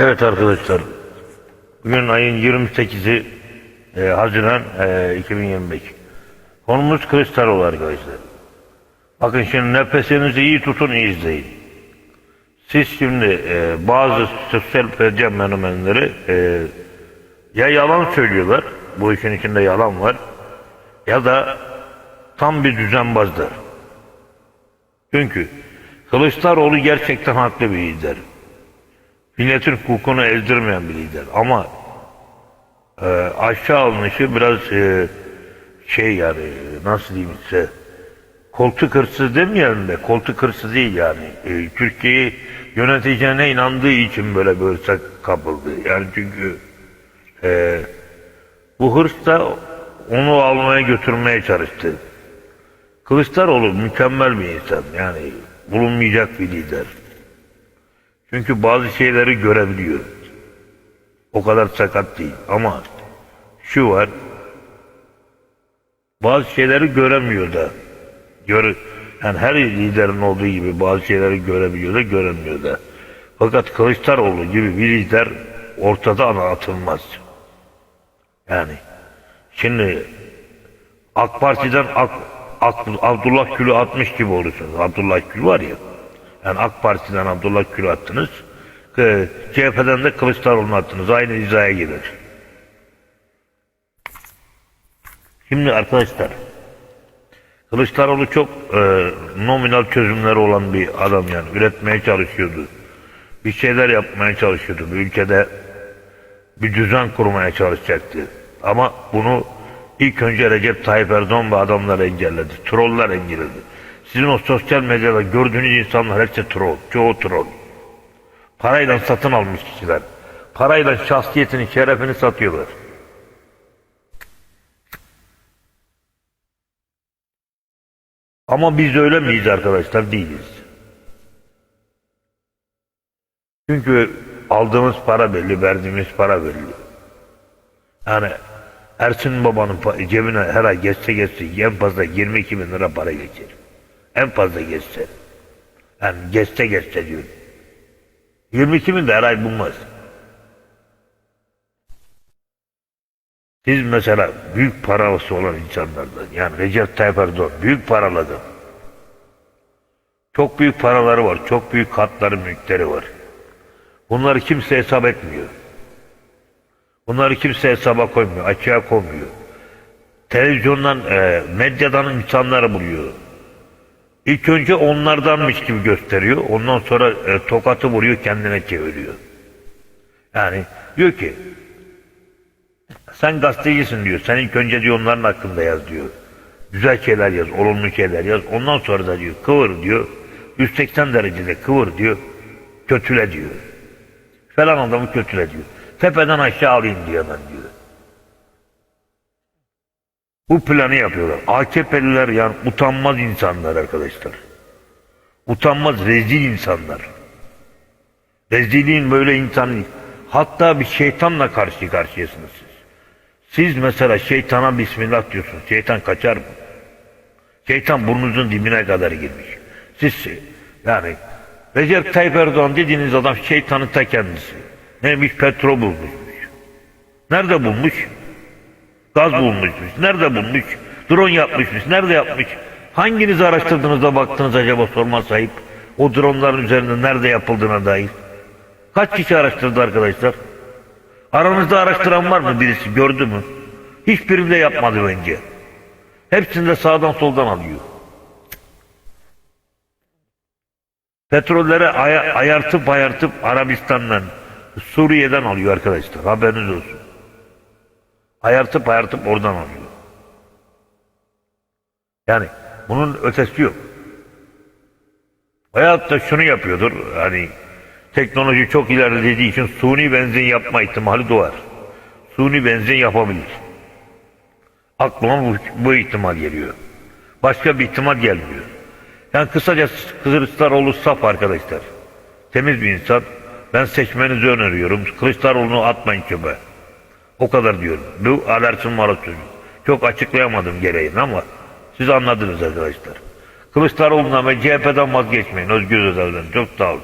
Evet arkadaşlar. Bugün ayın 28'i e, Haziran e, 2025. Konumuz Kılıçdaroğlu arkadaşlar. Bakın şimdi nefesinizi iyi tutun iyi izleyin. Siz şimdi e, bazı sosyal medya fenomenleri e, ya yalan söylüyorlar, bu işin içinde yalan var, ya da tam bir düzenbazlar. Çünkü Kılıçdaroğlu gerçekten haklı bir lider. Milletin hukukunu ezdirmeyen bir lider. Ama e, aşağı alınışı biraz e, şey yani nasıl diyeyim size koltuk hırsız demeyelim de koltuk hırsız değil yani. E, Türkiye'yi yöneteceğine inandığı için böyle böyle kapıldı. Yani çünkü e, bu hırs da onu almaya götürmeye çalıştı. Kılıçdaroğlu mükemmel bir insan. Yani bulunmayacak bir lider. Çünkü bazı şeyleri görebiliyor. O kadar sakat değil. Ama şu var. Bazı şeyleri göremiyor da. Gör, yani her liderin olduğu gibi bazı şeyleri görebiliyor da göremiyor da. Fakat Kılıçdaroğlu gibi bir lider ortada ana atılmaz. Yani şimdi AK Parti'den AK, AK, Abdullah Gül'ü atmış gibi olursunuz. Abdullah Gül var ya. Yani AK Parti'den Abdullah Gül'ü attınız. CHP'den de Kılıçdaroğlu'nu attınız. Aynı hizaya gelir. Şimdi arkadaşlar Kılıçdaroğlu çok e, nominal çözümleri olan bir adam yani. Üretmeye çalışıyordu. Bir şeyler yapmaya çalışıyordu. Bir ülkede bir düzen kurmaya çalışacaktı. Ama bunu ilk önce Recep Tayyip Erdoğan ve adamlar engelledi. Troller engelledi. Sizin o sosyal medyada gördüğünüz insanlar hepsi troll. Çoğu troll. Parayla satın almış kişiler. Parayla şahsiyetini, şerefini satıyorlar. Ama biz öyle miyiz arkadaşlar? Değiliz. Çünkü aldığımız para belli, verdiğimiz para belli. Yani Ersin babanın cebine her ay geçse geçse en fazla 22 bin lira para geçer. En fazla geçse. Yani geçse geçse diyorum. 22 bin de her ay bulmaz. Siz mesela büyük parası olan insanlardan yani Recep Tayyip Erdoğan büyük paralı adam. Çok büyük paraları var. Çok büyük katları mülkleri var. Bunları kimse hesap etmiyor. Bunları kimse hesaba koymuyor. Açığa koymuyor. Televizyondan, e, medyadan insanları buluyor. İlk önce onlardanmış gibi gösteriyor. Ondan sonra e, tokatı vuruyor kendine çeviriyor. Yani diyor ki sen gazetecisin diyor. Sen ilk önce diyor onların hakkında yaz diyor. Güzel şeyler yaz, olumlu şeyler yaz. Ondan sonra da diyor kıvır diyor. 180 derecede kıvır diyor. Kötüle diyor. Falan adamı kötüle diyor. Tepeden aşağı alayım diyor hemen diyor. Bu planı yapıyorlar. AKP'liler yani utanmaz insanlar arkadaşlar. Utanmaz rezil insanlar. Rezilliğin böyle insan hatta bir şeytanla karşı karşıyasınız siz. Siz mesela şeytana bismillah diyorsunuz. Şeytan kaçar mı? Şeytan burnunuzun dibine kadar girmiş. Siz yani Recep Tayyip Erdoğan dediğiniz adam şeytanın ta kendisi. Neymiş petrol bulmuş. Nerede bulmuş? Gaz bulmuşmuş. Nerede bulmuş? Drone yapmışmış. Nerede yapmış? Hanginizi araştırdınız da baktınız acaba sorma sahip? O dronların üzerinde nerede yapıldığına dair. Kaç kişi araştırdı arkadaşlar? Aranızda araştıran var mı birisi gördü mü? Hiçbirinde yapmadı bence. Hepsinde sağdan soldan alıyor. Petrolleri aya- ayartıp ayartıp Arabistan'dan, Suriye'den alıyor arkadaşlar. Haberiniz olsun. Ayartıp ayartıp oradan alıyor. Yani bunun ötesi yok. Veyahut da şunu yapıyordur. Hani teknoloji çok ilerlediği için suni benzin yapma ihtimali doğar. Suni benzin yapabilir. Aklıma bu, bu ihtimal geliyor. Başka bir ihtimal gelmiyor. Yani kısaca Kılıçdaroğlu saf arkadaşlar. Temiz bir insan. Ben seçmenizi öneriyorum. Kılıçdaroğlu'nu atmayın çöpe. O kadar diyorum. Bu alertin marat sözü. Çok açıklayamadım gereğini ama siz anladınız arkadaşlar. Kılıçdaroğlu'na ve CHP'den vazgeçmeyin. Özgür Özel'den. Çok sağ olun.